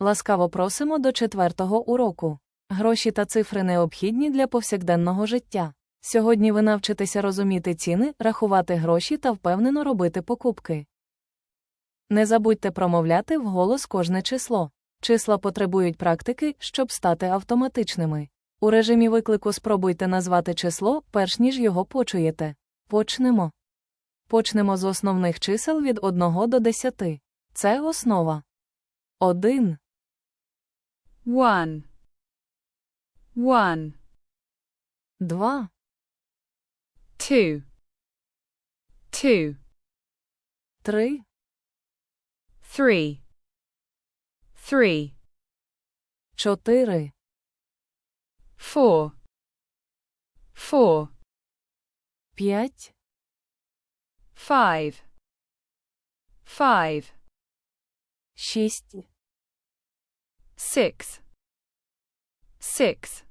Ласкаво просимо до четвертого уроку. Гроші та цифри необхідні для повсякденного життя. Сьогодні ви навчитеся розуміти ціни, рахувати гроші та впевнено робити покупки. Не забудьте промовляти вголос кожне число. Числа потребують практики, щоб стати автоматичними. У режимі виклику спробуйте назвати число, перш ніж його почуєте. Почнемо. Почнемо з основних чисел від 1 до 10. Це основа. 1, one, one, 2, two, two, 3, three, three, 4, four, four, 5, five, five, 6, six, six,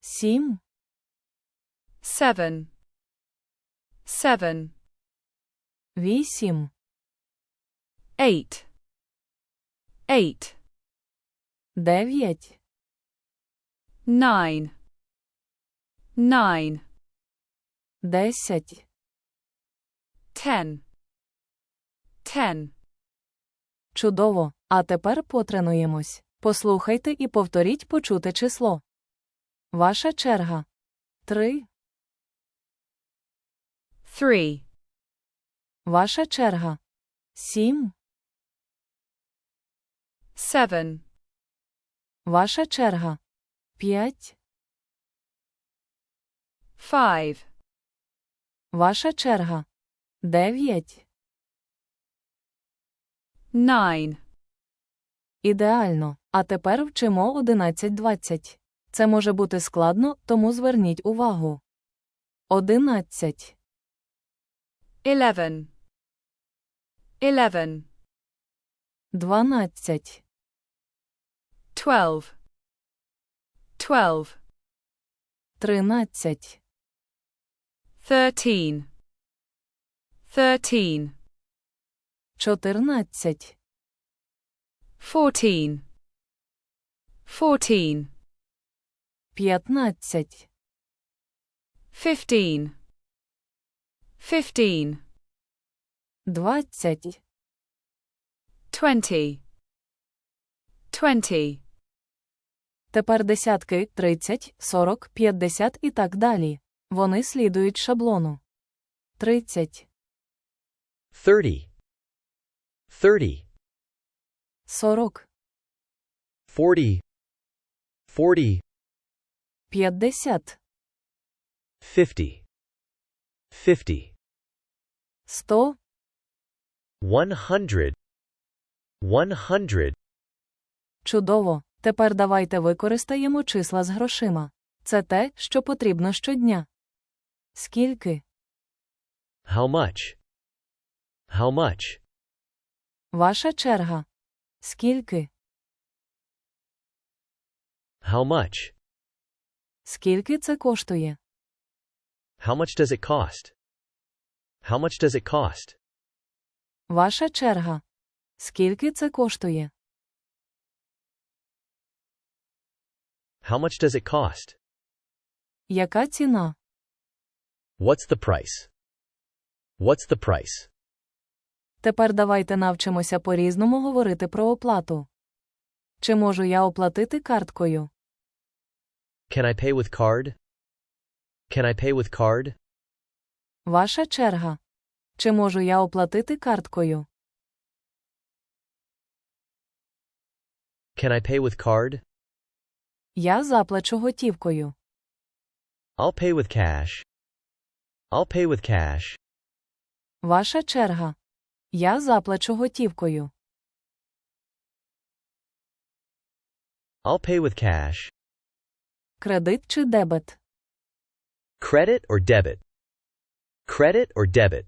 7, seven, seven, 8, eight, eight, 9, nine, nine, 10, ten, ten. Чудово. А тепер потренуємось. Послухайте і повторіть почуте число. Ваша черга. 3, Three, ваша черга. 7, seven, ваша черга. 5, five, ваша черга. 9. nine, Ідеально. А тепер вчимо 11-20. Це може бути складно, тому зверніть увагу. 11, eleven, eleven, 12, twelve, twelve, 13, thirteen, thirteen, 14, fourteen, fourteen, 15, fifteen, fifteen, 20, twenty, twenty, Тепер десятки 30, 40, 50 і так далі. Вони слідують шаблону. 30, 30 30 40, 40 40 50, 50 50 100, 100 100 Чудово. Тепер давайте використаємо числа з грошима. Це те, що потрібно щодня. Скільки? How much? How much? Ваша черга. Скільки? How much? Скільки це коштує? How much does it cost? How much does it cost? Ваша черга. Скільки це коштує? How much does it cost? Яка ціна? What's the price? What's the price? Тепер давайте навчимося по-різному говорити про оплату. Чи можу я оплатити карткою? Can I pay with card? Can I pay with card? Ваша черга. Чи можу я оплатити карткою? Can I pay with card? Я заплачу готівкою. I'll pay with cash. I'll pay with cash. Ваша черга. Я заплачу готівкою. I'll pay with cash. Кредит чи дебет? Credit or debit? Credit or debit?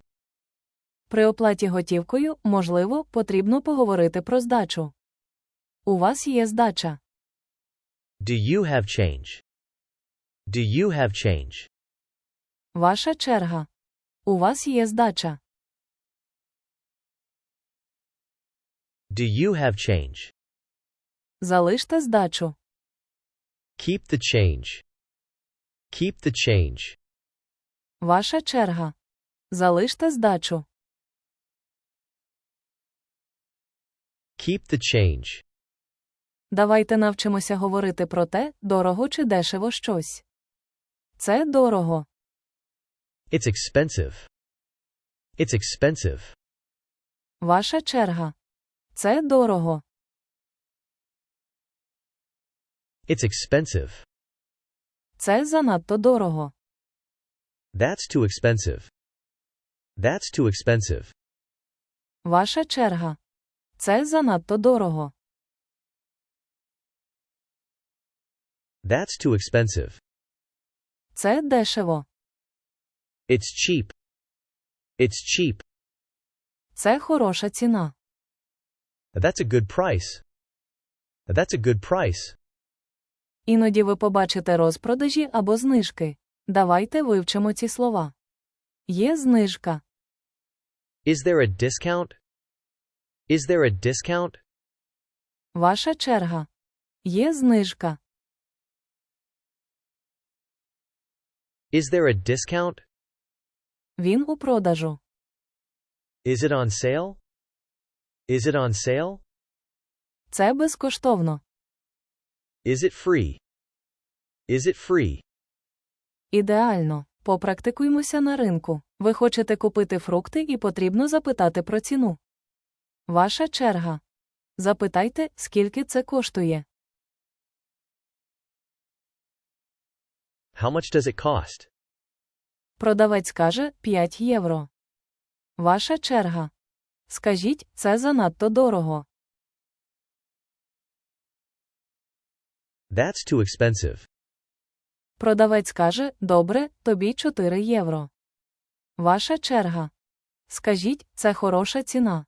При оплаті готівкою, можливо, потрібно поговорити про здачу. У вас є здача. Do you have change? Do you have change? Ваша черга. У вас є здача. Do you have change? Залиште здачу. Keep the change. Keep the change. Ваша черга. Залиште здачу. Keep the change. Давайте навчимося говорити про те, дорого чи дешево щось. Це дорого. It's expensive. It's expensive. Ваша черга. Це дорого. It's expensive. Це занадто дорого. That's too expensive. That's too expensive. Ваша черга. Це занадто дорого. That's too expensive. Це дешево. It's cheap. It's cheap. Це хороша ціна. That's a good price. That's a good price. Іноді ви побачите розпродажі або знижки. Давайте вивчимо ці слова. Є знижка. Is there a discount? Is there a discount? Ваша черга. Є знижка. Is there a discount? Він у продажу. Is it on sale? Is it on sale? Це безкоштовно. Is it free? Is it free? Ідеально. Попрактикуймося на ринку. Ви хочете купити фрукти і потрібно запитати про ціну. Ваша черга. Запитайте, скільки це коштує. How much does it cost? Продавець каже 5 євро. Ваша черга. Скажіть, це занадто дорого. That's too expensive. Продавець каже, добре, тобі 4 євро. Ваша черга. Скажіть, це хороша ціна.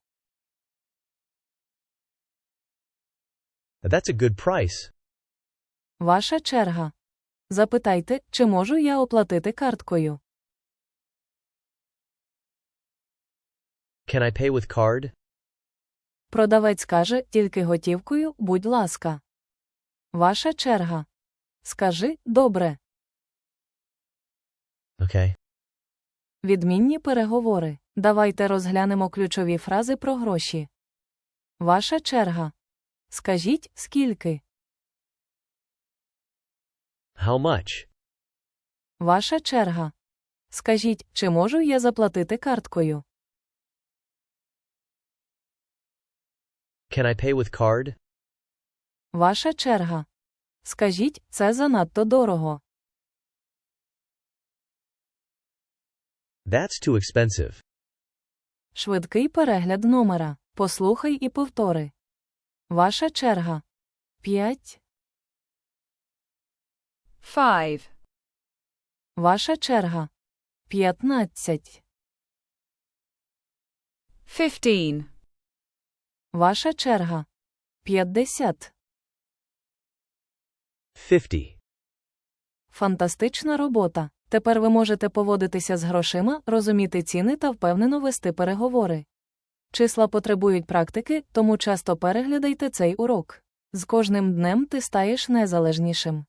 That's a good price. Ваша черга. Запитайте, чи можу я оплатити карткою. Can I pay with card? Продавець каже, тільки готівкою, будь ласка. Ваша черга. Скажи, добре. Okay. Відмінні переговори. Давайте розглянемо ключові фрази про гроші. Ваша черга. Скажіть, скільки. How much? Ваша черга. Скажіть, чи можу я заплатити карткою. Can I pay with card? Ваша черга. Скажіть, це занадто дорого. That's too expensive. Швидкий перегляд номера. Послухай і повтори. Ваша черга. 5. 5. Ваша черга. 15. 15. Ваша черга. 50. 50. Фантастична робота. Тепер ви можете поводитися з грошима, розуміти ціни та впевнено вести переговори. Числа потребують практики, тому часто переглядайте цей урок. З кожним днем ти стаєш незалежнішим.